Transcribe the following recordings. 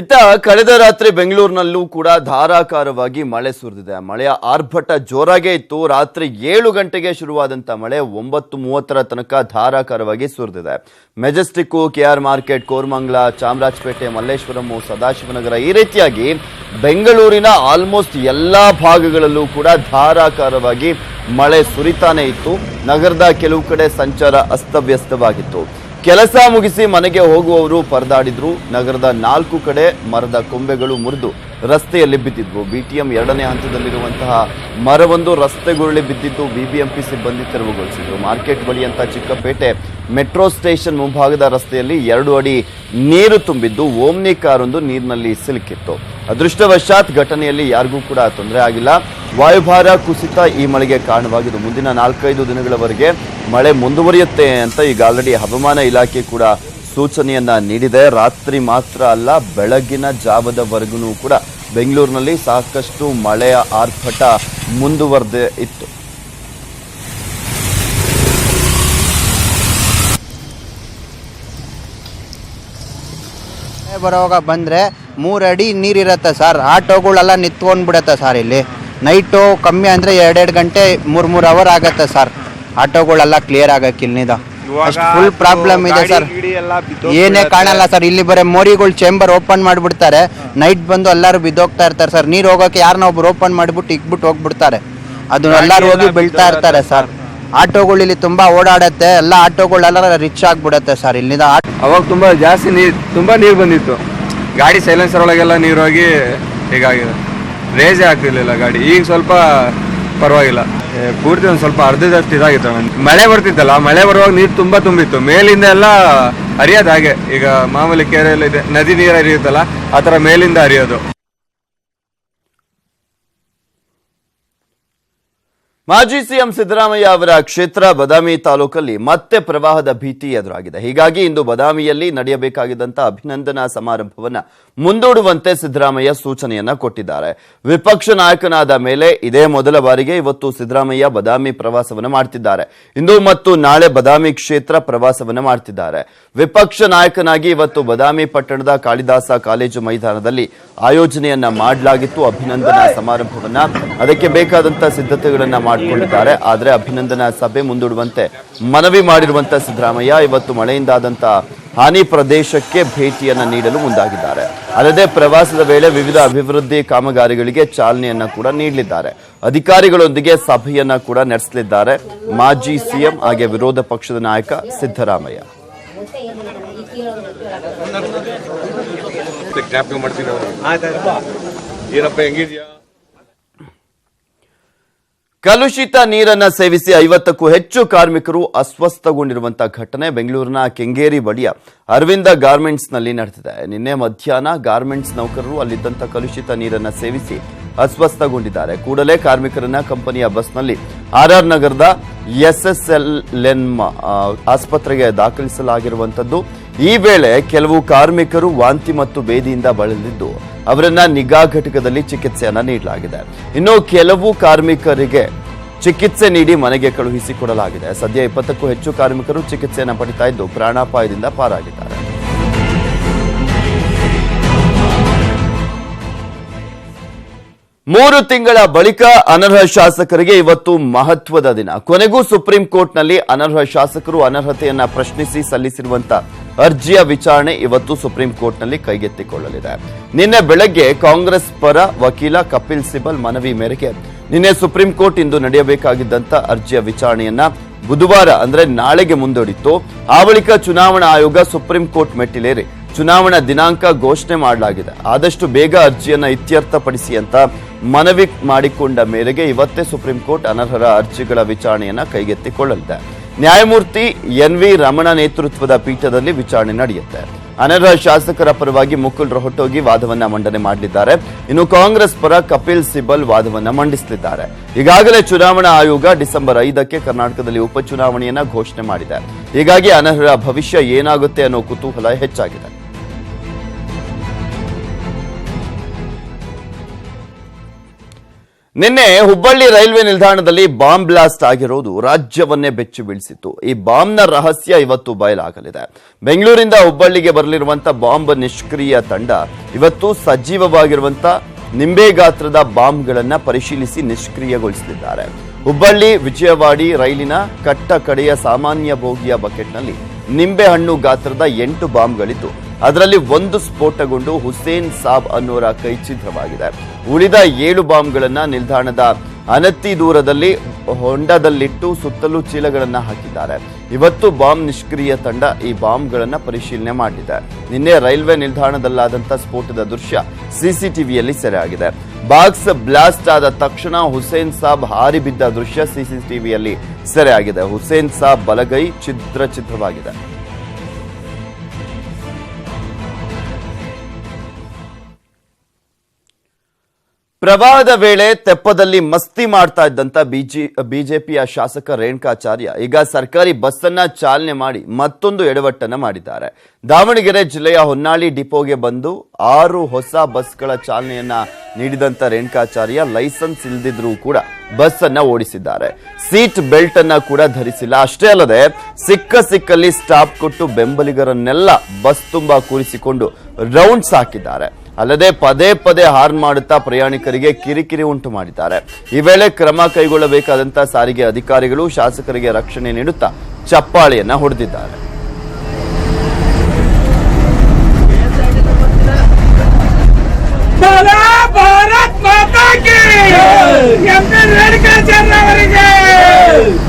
ಇತ್ತ ಕಳೆದ ರಾತ್ರಿ ಬೆಂಗಳೂರಿನಲ್ಲೂ ಕೂಡ ಧಾರಾಕಾರವಾಗಿ ಮಳೆ ಸುರಿದಿದೆ. ಮಳೆಯ ಆರ್ಭಟ ಜೋರಾಗೇ ಇತ್ತು. ರಾತ್ರಿ ಏಳು ಗಂಟೆಗೆ ಶುರುವಾದಂಥ ಮಳೆ ಒಂಬತ್ತು ಮೂವತ್ತರ ತನಕ ಧಾರಾಕಾರವಾಗಿ ಸುರಿದಿದೆ. Majestic KR market, Koramangala, Chamarajpet, Malleshwaram, Sadashivanagar ಈ ರೀತಿಯಾಗಿ ಬೆಂಗಳೂರಿನ ಆಲ್ಮೋಸ್ಟ್ ಎಲ್ಲಾ ಭಾಗಗಳಲ್ಲೂ ಕೂಡ ಧಾರಾಕಾರವಾಗಿ ಮಳೆ ಸುರಿತಾನೆ ಇತ್ತು. ನಗರದ ಕೆಲವು ಕಡೆ ಸಂಚಾರ ಅಸ್ತವ್ಯಸ್ತವಾಗಿತ್ತು. ಕೆಲಸ ಮುಗಿಸಿ ಮನೆಗೆ ಹೋಗುವವರು ಪರದಾಡಿದ್ರು. ನಗರದ ನಾಲ್ಕು ಕಡೆ ಮರದ ಕೊಂಬೆಗಳು ಮುರಿದು ರಸ್ತೆಯಲ್ಲಿ ಬಿದ್ದಿದ್ವು. ಬಿಟಿಎಂ ಎರಡನೇ ಹಂತದಲ್ಲಿರುವಂತಹ ಮರವೊಂದು ರಸ್ತೆಗುರುಳಿ ಬಿದ್ದಿದ್ದು ಬಿಬಿಎಂಪಿ ಸಿಬ್ಬಂದಿ ತೆರವುಗೊಳಿಸಿದ್ರು. ಮಾರ್ಕೆಟ್ ಬಳಿ ಅಂತ ಚಿಕ್ಕಪೇಟೆ ಮೆಟ್ರೋ ಸ್ಟೇಷನ್ ಮುಂಭಾಗದ ರಸ್ತೆಯಲ್ಲಿ ಎರಡು ಅಡಿ ನೀರು ತುಂಬಿದ್ದು ಓಮ್ನಿ ಕಾರೊಂದು ನೀರಿನಲ್ಲಿ ಸಿಲುಕಿತ್ತು. ಅದೃಷ್ಟವಶಾತ್ ಘಟನೆಯಲ್ಲಿ ಯಾರಿಗೂ ಕೂಡ ತೊಂದರೆ ಆಗಿಲ್ಲ. ವಾಯುಭಾರ ಕುಸಿತ ಈ ಮಳೆಗೆ ಕಾರಣವಾಗಿದ್ದು ಮುಂದಿನ ನಾಲ್ಕೈದು ದಿನಗಳವರೆಗೆ ಮಳೆ ಮುಂದುವರಿಯುತ್ತೆ ಅಂತ ಈಗ ಆಲ್ರೆಡಿ ಹವಾಮಾನ ಇಲಾಖೆ ಕೂಡ ಸೂಚನೆಯನ್ನ ನೀಡಿದೆ. ರಾತ್ರಿ ಮಾತ್ರ ಅಲ್ಲ, ಬೆಳಗಿನ ಜಾವದವರೆಗೂ ಕೂಡ ಬೆಂಗಳೂರಿನಲ್ಲಿ ಸಾಕಷ್ಟು ಮಳೆಯ ಆರ್ಭಟ ಮುಂದುವರೆದೇ ಇತ್ತು. ಬರೋವಾಗ ಬಂದರೆ ಮೂರು ಅಡಿ ನೀರಿರುತ್ತೆ ಸರ್. ಆಟೋಗಳೆಲ್ಲ ನಿಂತ್ಕೊಂಡ್ಬಿಡುತ್ತೆ ಸರ್ ಇಲ್ಲಿ. ನೈಟು ಕಮ್ಮಿ ಅಂದರೆ ಎರಡೆರಡು ಗಂಟೆ ಮೂರು ಮೂರು ಅವರ್ ಆಗುತ್ತೆ ಸರ್. ಆಟೋಗಳೆಲ್ಲ ಕ್ಲಿಯರ್ ಆಗಕ್ಕೆ ಇಲ್ಲಿಂದ. ಅಷ್ಟು ಫುಲ್ ಪ್ರಾಬ್ಲಮ್ ಇದೆ ಸರ್. ಏನೇ ಕಾಣಲ್ಲ ಸರ್. ಇಲ್ಲಿ ಬರೀ ಮೋರಿಗಳು ಚೇಂಬರ್ ಓಪನ್ ಮಾಡಿಬಿಡ್ತಾರೆ. ನೈಟ್ ಬಂದು ಎಲ್ಲರೂ ಬಿದ್ದೋಗ್ತಾ ಇರ್ತಾರೆ ಸರ್. ನೀರು ಹೋಗೋಕೆ ಯಾರನ್ನ ಒಬ್ರು ಓಪನ್ ಮಾಡಿಬಿಟ್ಟು ಇಕ್ಬಿಟ್ಟು ಹೋಗ್ಬಿಡ್ತಾರೆ. ಅದು ಎಲ್ಲರೂ ಹೋಗಿ ಬೀಳ್ತಾ ಇರ್ತಾರೆ ಸರ್. ಆಟೋಗಳು ಇಲ್ಲಿ ತುಂಬಾ ಓಡಾಡತ್ತೆ. ಎಲ್ಲ ಆಟೋಗಳೆಲ್ಲ ರಿಚ್ ಆಗ್ಬಿಡತ್ತೆ ಸರ್. ಇಲ್ಲಿಂದ ಅವಾಗ ತುಂಬಾ ಜಾಸ್ತಿ ನೀರು ತುಂಬಾ ನೀರು ಬಂದಿತ್ತು. ಗಾಡಿ ಸೈಲೆನ್ಸರ್ ಒಳಗೆಲ್ಲ ನೀರು ಹೋಗಿ ಹೀಗಾಗಿದೆ. ರೇಜೇ ಆಗ್ತಿರ್ಲಿಲ್ಲ ಗಾಡಿ. ಈಗ ಸ್ವಲ್ಪ ಪರವಾಗಿಲ್ಲ. ಪೂರ್ತಿ ಒಂದು ಸ್ವಲ್ಪ ಅರ್ಧದಷ್ಟು ಇದಾಗಿತ್ತು ಮಳೆ ಬರ್ತಿತ್ತಲ್ಲ, ಮಳೆ ಬರುವಾಗ ನೀರು ತುಂಬಾ ತುಂಬಿತ್ತು. ಮೇಲಿಂದ ಎಲ್ಲ ಹರಿಯೋದು ಹಾಗೆ. ಈಗ ಮಾಮೂಲಿ ಕೆರೆಯಲ್ಲಿ ಇದೆ, ನದಿ ನೀರು ಹರಿಯುತ್ತಲ್ಲ, ಆ ಥರ ಮೇಲಿಂದ ಹರಿಯೋದು. ಮಾಜಿ ಸಿಎಂ ಸಿದ್ದರಾಮಯ್ಯ ಅವರ ಕ್ಷೇತ್ರ ಬದಾಮಿ ತಾಲೂಕಲ್ಲಿ ಮತ್ತೆ ಪ್ರವಾಹದ ಭೀತಿ ಎದುರಾಗಿದೆ. ಹೀಗಾಗಿ ಇಂದು ಬದಾಮಿಯಲ್ಲಿ ನಡೆಯಬೇಕಾಗಿದ್ದಂತ ಅಭಿನಂದನಾ ಸಮಾರಂಭವನ್ನ ಮುಂದೂಡುವಂತೆ ಸಿದ್ದರಾಮಯ್ಯ ಸೂಚನೆಯನ್ನ ಕೊಟ್ಟಿದ್ದಾರೆ. ವಿಪಕ್ಷ ನಾಯಕನಾದ ಮೇಲೆ ಇದೇ ಮೊದಲ ಬಾರಿಗೆ ಇವತ್ತು ಸಿದ್ದರಾಮಯ್ಯ ಬದಾಮಿ ಪ್ರವಾಸವನ್ನ ಮಾಡ್ತಿದ್ದಾರೆ. ಇಂದು ಮತ್ತು ನಾಳೆ ಬದಾಮಿ ಕ್ಷೇತ್ರ ಪ್ರವಾಸವನ್ನ ಮಾಡ್ತಿದ್ದಾರೆ. ವಿಪಕ್ಷ ನಾಯಕನಾಗಿ ಇವತ್ತು ಬದಾಮಿ ಪಟ್ಟಣದ ಕಾಳಿದಾಸ ಕಾಲೇಜು ಮೈದಾನದಲ್ಲಿ ಆಯೋಜನೆಯನ್ನ ಮಾಡಲಾಗಿತ್ತು. ಅಭಿನಂದನಾ ಸಮಾರಂಭವನ್ನ ಅದಕ್ಕೆ ಬೇಕಾದಂತಹ ಸಿದ್ಧತೆಗಳನ್ನ ಮಾಡಿಕೊಂಡಿದ್ದಾರೆ. ಆದರೆ ಅಭಿನಂದನಾ ಸಭೆ ಮುಂದೂಡುವಂತೆ ಮನವಿ ಮಾಡಿರುವಂತಹ ಸಿದ್ದರಾಮಯ್ಯ ಇವತ್ತು ಮಳೆಯಿಂದಾದಂತಹ ಹಾನಿ ಪ್ರದೇಶಕ್ಕೆ ಭೇಟಿಯನ್ನ ನೀಡಲು ಮುಂದಾಗಿದ್ದಾರೆ. ಅಲ್ಲದೆ ಪ್ರವಾಸದ ವೇಳೆ ವಿವಿಧ ಅಭಿವೃದ್ಧಿ ಕಾಮಗಾರಿಗಳಿಗೆ ಚಾಲನೆಯನ್ನು ಕೂಡ ನೀಡಲಿದ್ದಾರೆ. ಅಧಿಕಾರಿಗಳೊಂದಿಗೆ ಸಭೆಯನ್ನ ಕೂಡ ನಡೆಸಲಿದ್ದಾರೆ ಮಾಜಿ ಸಿಎಂ ಹಾಗೆ ವಿರೋಧ ಪಕ್ಷದ ನಾಯಕ ಸಿದ್ದರಾಮಯ್ಯ. ಏನಪ್ಪ ಹೆಂಗಿದ್ಯಾ? ಕಲುಷಿತ ನೀರನ್ನ ಸೇವಿಸಿ ಐವತ್ತಕ್ಕೂ ಹೆಚ್ಚು ಕಾರ್ಮಿಕರು ಅಸ್ವಸ್ಥಗೊಂಡಿರುವಂತಹ ಘಟನೆ ಬೆಂಗಳೂರಿನ ಕೆಂಗೇರಿ ಬಳಿಯ ಅರವಿಂದ ಗಾರ್ಮೆಂಟ್ಸ್ನಲ್ಲಿ ನಡೆದಿದೆ. ನಿನ್ನೆ ಮಧ್ಯಾಹ್ನ ಗಾರ್ಮೆಂಟ್ಸ್ ನೌಕರರು ಅಲ್ಲಿದ್ದಂಥ ಕಲುಷಿತ ನೀರನ್ನ ಸೇವಿಸಿ ಅಸ್ವಸ್ಥಗೊಂಡಿದ್ದಾರೆ. ಕೂಡಲೇ ಕಾರ್ಮಿಕರನ್ನ ಕಂಪನಿಯ ಬಸ್ನಲ್ಲಿ ಆರ್ಆರ್ ನಗರದ ಎಸ್ಎಸ್ಎಲ್ಎನ್ ಆಸ್ಪತ್ರೆಗೆ ದಾಖಲಿಸಲಾಗಿರುವಂತದ್ದು ಈ ವೇಳೆ ಕೆಲವು ಕಾರ್ಮಿಕರು ವಾಂತಿ ಮತ್ತು ಬೇದಿಯಿಂದ ಬಳಲಿದ್ದು ಅವರನ್ನ ನಿಗಾ ಘಟಕದಲ್ಲಿ ಚಿಕಿತ್ಸೆಯನ್ನ ನೀಡಲಾಗಿದೆ. ಇನ್ನು ಕೆಲವು ಕಾರ್ಮಿಕರಿಗೆ ಚಿಕಿತ್ಸೆ ನೀಡಿ ಮನೆಗೆ ಕಳುಹಿಸಿಕೊಡಲಾಗಿದೆ. ಸದ್ಯ ಇಪ್ಪತ್ತಕ್ಕೂ ಹೆಚ್ಚು ಕಾರ್ಮಿಕರು ಚಿಕಿತ್ಸೆಯನ್ನು ಪಡಿತಾ ಇದ್ದು ಪ್ರಾಣಾಪಾಯದಿಂದ ಪಾರಾಗಿದ್ದಾರೆ. ಮೂರು ತಿಂಗಳ ಬಳಿಕ ಅನರ್ಹ ಶಾಸಕರಿಗೆ ಇವತ್ತು ಮಹತ್ವದ ದಿನ. ಕೊನೆಗೂ ಸುಪ್ರೀಂ ಕೋರ್ಟ್ನಲ್ಲಿ ಅನರ್ಹ ಶಾಸಕರು ಅನರ್ಹತೆಯನ್ನ ಪ್ರಶ್ನಿಸಿ ಸಲ್ಲಿಸಿರುವಂತ ಅರ್ಜಿಯ ವಿಚಾರಣೆ ಇವತ್ತು ಸುಪ್ರೀಂ ಕೋರ್ಟ್ನಲ್ಲಿ ಕೈಗೆತ್ತಿಕೊಳ್ಳಲಿದೆ. ನಿನ್ನೆ ಬೆಳಗ್ಗೆ ಕಾಂಗ್ರೆಸ್ ಪರ ವಕೀಲ ಕಪಿಲ್ ಸಿಬಲ್ ಮನವಿ ಮೇರೆಗೆ ನಿನ್ನೆ ಸುಪ್ರೀಂ ಕೋರ್ಟ್ ಇಂದು ನಡೆಯಬೇಕಾಗಿದ್ದಂತ ಅರ್ಜಿಯ ವಿಚಾರಣೆಯನ್ನ ಬುಧವಾರ ಅಂದ್ರೆ ನಾಳೆಗೆ ಮುಂದೂಡಿತ್ತು. ಆ ಬಳಿಕ ಚುನಾವಣಾ ಆಯೋಗ ಸುಪ್ರೀಂ ಕೋರ್ಟ್ ಮೆಟ್ಟಿಲೇರಿ. ಚುನಾವಣಾ ದಿನಾಂಕ ಘೋಷಣೆ ಮಾಡಲಾಗಿದೆ. ಆದಷ್ಟು ಬೇಗ ಅರ್ಜಿಯನ್ನು ಇತ್ಯರ್ಥಪಡಿಸಿ ಅಂತ ಮನವಿ ಮಾಡಿಕೊಂಡ ಮೇರೆಗೆ ಇವತ್ತೇ ಸುಪ್ರೀಂ ಕೋರ್ಟ್ ಅನರ್ಹರ ಅರ್ಜಿಗಳ ವಿಚಾರಣೆಯನ್ನು ಕೈಗೆತ್ತಿಕೊಳ್ಳಲಿದೆ. ನ್ಯಾಯಮೂರ್ತಿ ಎನ್ ವಿ ರಮಣ ನೇತೃತ್ವದ ಪೀಠದಲ್ಲಿ ವಿಚಾರಣೆ ನಡೆಯುತ್ತೆ. ಅನರ್ಹ ಶಾಸಕರ ಪರವಾಗಿ ಮುಕುಲ್ ರೊಹಟೋಗಿ ವಾದವನ್ನ ಮಂಡನೆ ಮಾಡಲಿದ್ದಾರೆ. ಇನ್ನು ಕಾಂಗ್ರೆಸ್ ಪರ ಕಪಿಲ್ ಸಿಬಲ್ ವಾದವನ್ನ ಮಂಡಿಸಲಿದ್ದಾರೆ. ಈಗಾಗಲೇ ಚುನಾವಣಾ ಆಯೋಗ ಡಿಸೆಂಬರ್ ಐದಕ್ಕೆ ಕರ್ನಾಟಕದಲ್ಲಿ ಉಪಚುನಾವಣೆಯನ್ನ ಘೋಷಣೆ ಮಾಡಿದೆ. ಹೀಗಾಗಿ ಅನರ್ಹರ ಭವಿಷ್ಯ ಏನಾಗುತ್ತೆ ಅನ್ನೋ ಕುತೂಹಲ ಹೆಚ್ಚಾಗಿದೆ. ನಿನ್ನೆ ಹುಬ್ಬಳ್ಳಿ ರೈಲ್ವೆ ನಿಲ್ದಾಣದಲ್ಲಿ ಬಾಂಬ್ ಬ್ಲಾಸ್ಟ್ ಆಗಿರೋದು ರಾಜ್ಯವನ್ನೇ ಬೆಚ್ಚು ಬೀಳಿಸಿತ್ತು. ಈ ಬಾಂಬ್ನ ರಹಸ್ಯ ಇವತ್ತು ಬಯಲಾಗಲಿದೆ. ಬೆಂಗಳೂರಿಂದ ಹುಬ್ಬಳ್ಳಿಗೆ ಬರಲಿರುವಂತ ಬಾಂಬ್ ನಿಷ್ಕ್ರಿಯ ತಂಡ ಇವತ್ತು ಸಜೀವವಾಗಿರುವಂತ ನಿಂಬೆ ಗಾತ್ರದ ಬಾಂಬ್ಗಳನ್ನ ಪರಿಶೀಲಿಸಿ ನಿಷ್ಕ್ರಿಯಗೊಳಿಸಲಿದ್ದಾರೆ. ಹುಬ್ಬಳ್ಳಿ, ವಿಜಯವಾಡಿ ರೈಲಿನ ಕಟ್ಟ ಕಡೆಯ ಸಾಮಾನ್ಯ ಬೋಗಿಯ ಬಕೆಟ್ನಲ್ಲಿ ನಿಂಬೆಹಣ್ಣು ಗಾತ್ರದ ಎಂಟು ಬಾಂಬ್ಗಳಿದ್ದು ಅದರಲ್ಲಿ ಒಂದು ಸ್ಫೋಟಗೊಂಡು ಹುಸೇನ್ ಸಾಬ್ ಅನ್ನೋರ ಕೈಚಿತ್ರವಾಗಿದೆ ಉಳಿದ ಏಳು ಬಾಂಬ್ಗಳನ್ನ ನಿಲ್ದಾಣದ ಅನತಿ ದೂರದಲ್ಲಿ ಹೊಂಡದಲ್ಲಿಟ್ಟು ಸುತ್ತಲೂ ಚೀಲಗಳನ್ನ ಹಾಕಿದ್ದಾರೆ. ಇವತ್ತು ಬಾಂಬ್ ನಿಷ್ಕ್ರಿಯ ತಂಡ ಈ ಬಾಂಬ್ಗಳನ್ನ ಪರಿಶೀಲನೆ ಮಾಡಿದೆ. ನಿನ್ನೆ ರೈಲ್ವೆ ನಿಲ್ದಾಣದಲ್ಲಾದಂತ ಸ್ಫೋಟದ ದೃಶ್ಯ ಸಿಸಿಟಿವಿಯಲ್ಲಿ ಸೆರೆಯಾಗಿದೆ. ಬಾಕ್ಸ್ ಬ್ಲಾಸ್ಟ್ ಆದ ತಕ್ಷಣ ಹುಸೇನ್ ಸಾಬ್ ಹಾರಿ ಬಿದ್ದ ದೃಶ್ಯ ಸಿಸಿಟಿವಿಯಲ್ಲಿ ಸೆರೆಯಾಗಿದೆ. ಹುಸೇನ್ ಸಾಬ್ ಬಲಗೈ ಚಿತ್ರ ಚಿತ್ರವಾಗಿದೆ ಪ್ರವಾಹದ ವೇಳೆ ತೆಪ್ಪದಲ್ಲಿ ಮಸ್ತಿ ಮಾಡ್ತಾ ಇದ್ದಂತ ಬಿಜಿ, ಬಿಜೆಪಿಯ ಶಾಸಕ ರೇಣುಕಾಚಾರ್ಯ ಈಗ ಸರ್ಕಾರಿ ಬಸ್ ಅನ್ನ ಚಾಲನೆ ಮಾಡಿ ಮತ್ತೊಂದು ಎಡವಟ್ಟನ್ನ ಮಾಡಿದ್ದಾರೆ. ದಾವಣಗೆರೆ ಜಿಲ್ಲೆಯ ಹೊನ್ನಾಳಿ ಡಿಪೋಗೆ ಬಂದು ಆರು ಹೊಸ ಬಸ್ಗಳ ಚಾಲನೆಯನ್ನ ನೀಡಿದಂತ ರೇಣುಕಾಚಾರ್ಯ ಲೈಸೆನ್ಸ್ ಇಲ್ದಿದ್ರೂ ಕೂಡ ಬಸ್ ಅನ್ನ ಓಡಿಸಿದ್ದಾರೆ. ಸೀಟ್ ಬೆಲ್ಟ್ ಅನ್ನ ಕೂಡ ಧರಿಸಿಲ್ಲ. ಅಷ್ಟೇ ಅಲ್ಲದೆ ಸಿಕ್ಕ ಸಿಕ್ಕಲ್ಲಿ ಸ್ಟಾಪ್ ಕೊಟ್ಟು ಬೆಂಬಲಿಗರನ್ನೆಲ್ಲ ಬಸ್ ತುಂಬಾ ಕೂರಿಸಿಕೊಂಡು ರೌಂಡ್ಸ್ ಹಾಕಿದ್ದಾರೆ. ಅಲ್ಲದೆ ಪದೇ ಪದೇ ಹಾರ್ನ್ ಮಾಡುತ್ತಾ ಪ್ರಯಾಣಿಕರಿಗೆ ಕಿರಿಕಿರಿ ಉಂಟು ಮಾಡಿದ್ದಾರೆ. ಈ ವೇಳೆ ಕ್ರಮ ಕೈಗೊಳ್ಳಬೇಕಾದಂತಹ ಸಾರಿಗೆ ಅಧಿಕಾರಿಗಳು ಶಾಸಕರಿಗೆ ರಕ್ಷಣೆ ನೀಡುತ್ತಾ ಚಪ್ಪಾಳೆಯನ್ನ ಹೊಡೆದಿದ್ದಾರೆ. ಭಾರತ್ ಮಾತಾ ಕಿ ಎಂ ಪಿ ರೇಣುಕಾಚಾರ್ಯ ಅವರಿಗೆ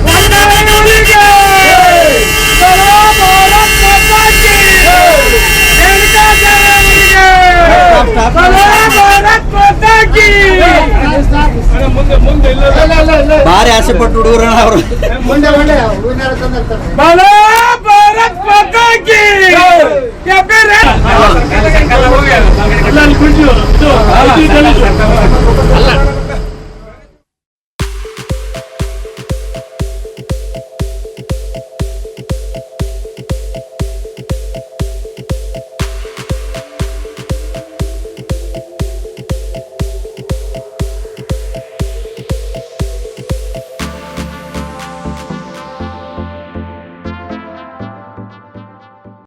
ವಂದನೆಗಳಿಗೆ ಬಲ ಭಾರತ್ ಮಾತಾ ಕಿ ರೇಣುಕಾಚಾರ್ಯ ಅವರಿಗೆ ಬಲ ಭಾರತ್ ಮಾತಾ ಕಿ ಮುಂದೆ ಮುಂದೆ ಇಲ್ಲ ಭಾರಿ ಆಸೆ ಪಟ್ಟು ಹುಡುಗರು ಅವರು. ಮುಂದೆ ಭಾರತ್ ಮಾತಾ ಕಿ